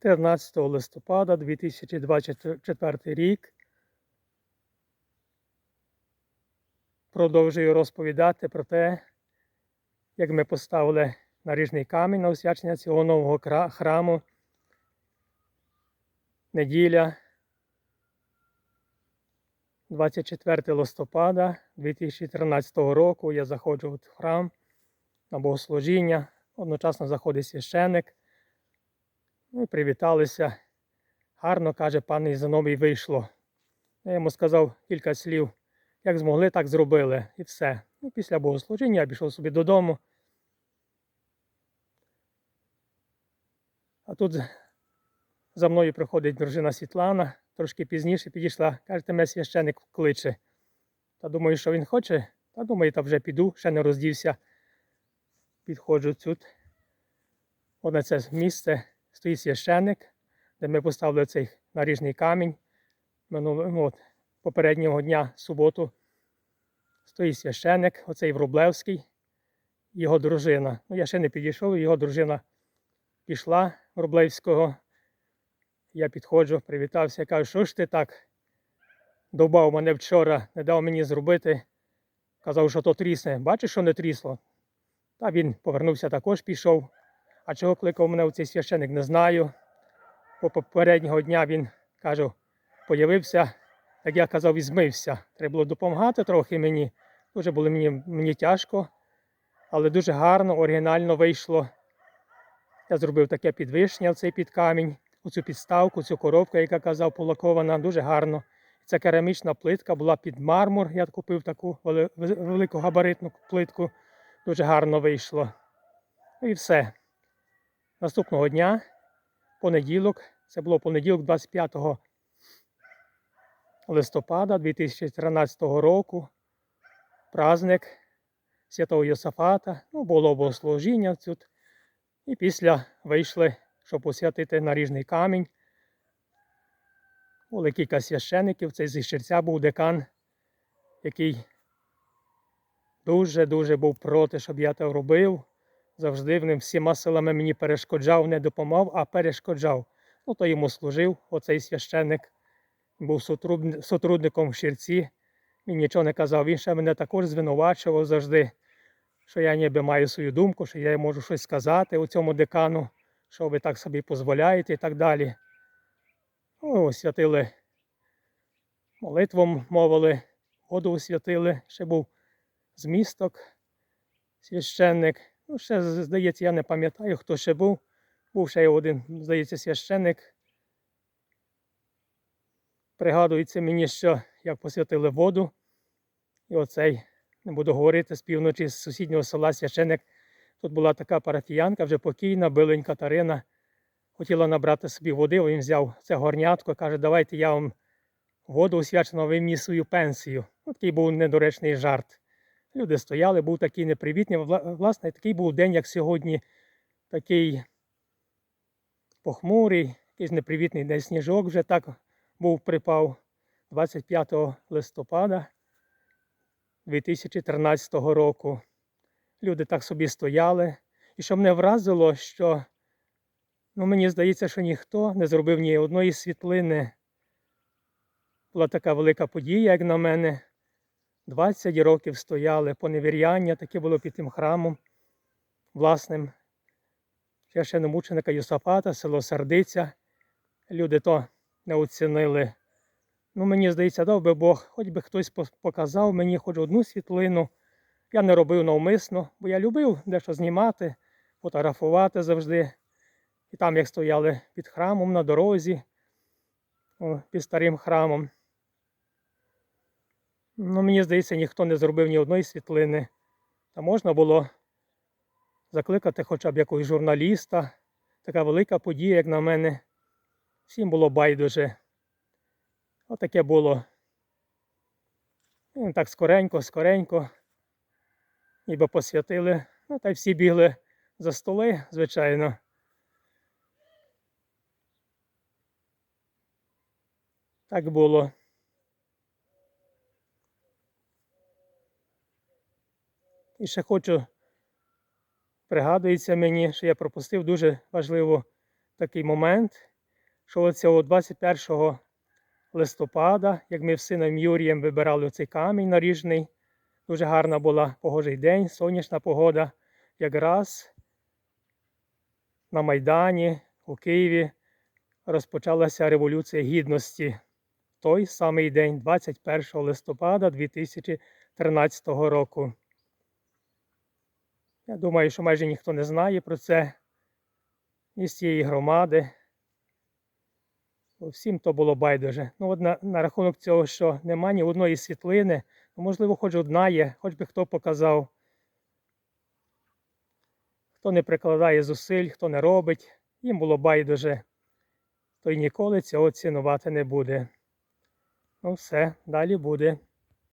13 листопада 2024 рік. Продовжую розповідати про те, як ми поставили наріжний камінь на освячення цього нового храму. Неділя 24 листопада 2013 року я заходжу в храм на богослужіння. Одночасно заходить священик. Ну і привіталися. Гарно, каже, пане Ізановій вийшло. Я йому сказав кілька слів, як змогли, так зробили. І все. Ну, після богослужіння я пішов собі додому. А тут за мною приходить дружина Світлана, трошки пізніше підійшла, каже, мене священик кличе. Та думаю, що він хоче. Та думаю, та вже піду, ще не роздівся. Підходжу тут. От на це місце стоїть священик, де ми поставили цей наріжний камінь. Минулого, ну, от, попереднього дня, суботу, стоїть священик, оцей Врублевський, його дружина. Ну, я ще не підійшов, його дружина пішла Врублевського. Я підходжу, привітався, кажу, що ж ти так довбав мене вчора, не дав мені зробити. Казав, що то трісне. Бачиш, що не трісло? Та він повернувся також, пішов. А чого кликав мене в цей священик, не знаю. По попереднього дня він каже, появився, як я казав, і змився. Треба було допомагати трохи мені. Дуже було мені, мені тяжко, але дуже гарно, оригінально вийшло. Я зробив таке підвищення в цей під камінь, оцю підставку, цю коробку, яка казав, полакована, дуже гарно. Ця керамічна плитка була під мармур. Я купив таку вели- велику габаритну плитку. Дуже гарно вийшло. Ну і все. Наступного дня, понеділок, це було понеділок 25 листопада 2013 року. Праздник Святого Йосафата. Ну, було богослужіння тут. І після вийшли, щоб посвятити наріжний камінь. Були кілька священиків. Цей зі Щирця був декан, який дуже-дуже був проти, щоб я це робив. Завжди в ним всіма силами мені перешкоджав, не допомагав, а перешкоджав. Ну, то йому служив оцей священник. Був сотрудником в Щирці. Він нічого не казав. Він ще мене також звинувачував завжди, що я ніби маю свою думку, що я можу щось сказати у цьому декану, що ви так собі дозволяєте і так далі. Ну, освятили молитву мовили, воду освятили, ще був змісток, священник. Ну, ще, здається, я не пам'ятаю, хто ще був. Був ще один, здається, священник. Пригадується мені, що як посвятили воду, і оцей, не буду говорити, з півночі з сусіднього села священник. Тут була така парафіянка, вже покійна, биленька Катерина. Хотіла набрати собі води, він взяв це горнятко, каже, давайте я вам воду освячену, ви мені свою пенсію. Ну, такий був недоречний жарт. Люди стояли, був такий непривітний. Власне, такий був день, як сьогодні, такий похмурий, якийсь непривітний день сніжок вже так був припав 25 листопада 2013 року. Люди так собі стояли. І що мене вразило, що ну, мені здається, що ніхто не зробив ні одної світлини. Була така велика подія, як на мене. 20 років стояли поневіряння, таке було під тим храмом власним. Священомученика Юсафата, село Сардиця. Люди то не оцінили. Ну, мені здається, дав би Бог, хоч би хтось показав мені хоч одну світлину. Я не робив навмисно, бо я любив дещо знімати, фотографувати завжди. І там, як стояли під храмом на дорозі, під старим храмом. Ну, мені здається, ніхто не зробив ні одної світлини. Та можна було закликати хоча б якогось журналіста. Така велика подія, як на мене. Всім було байдуже. Отаке було. І так скоренько, скоренько. Ніби посвятили. Ну, та й всі бігли за столи, звичайно. Так було. Ще хочу, пригадується мені, що я пропустив дуже важливий такий момент. що оцього 21 листопада, як ми з сином Юрієм вибирали цей камінь наріжний, дуже гарна була погожий день, сонячна погода. Якраз на Майдані у Києві розпочалася Революція Гідності. Той самий день, 21 листопада 2013 року. Я думаю, що майже ніхто не знає про це із цієї громади. Всім то було байдуже. Ну, от на, на рахунок цього, що нема ні одної світлини, ну, можливо, хоч одна є, хоч би хто показав. Хто не прикладає зусиль, хто не робить, їм було байдуже, той ніколи цього цінувати не буде. Ну все, далі буде.